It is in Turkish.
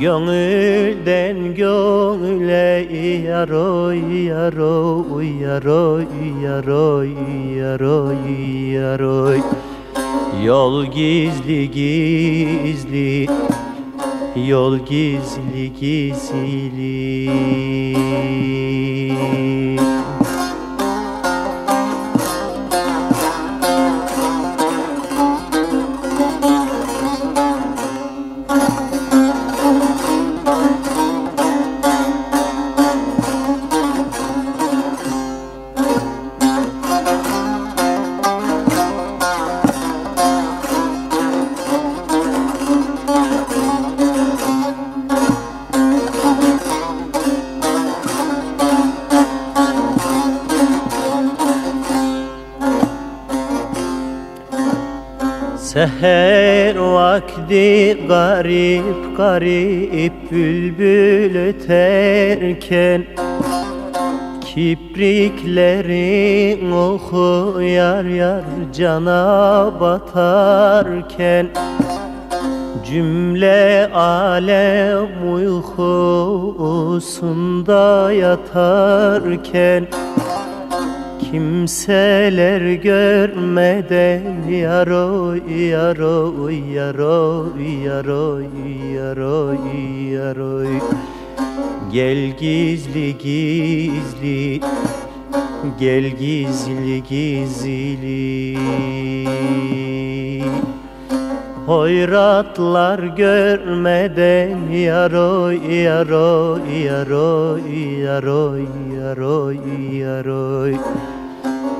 Gönülden gönüle yaroy yaroy yaroy yaroy yaroy yaroy Yol gizli gizli Yol gizli gizli Seher vakti garip garip bülbül öterken Kipriklerin oku yar yar cana batarken Cümle alem uykusunda yatarken Kimseler görmeden yaroy yaroy yaroy yaroy yaroy yaroy. Gel gizli gizli Gel gizli gizli. Hoyratlar görmeden yaroy yaroy yaroy yaroy yaroy yaroy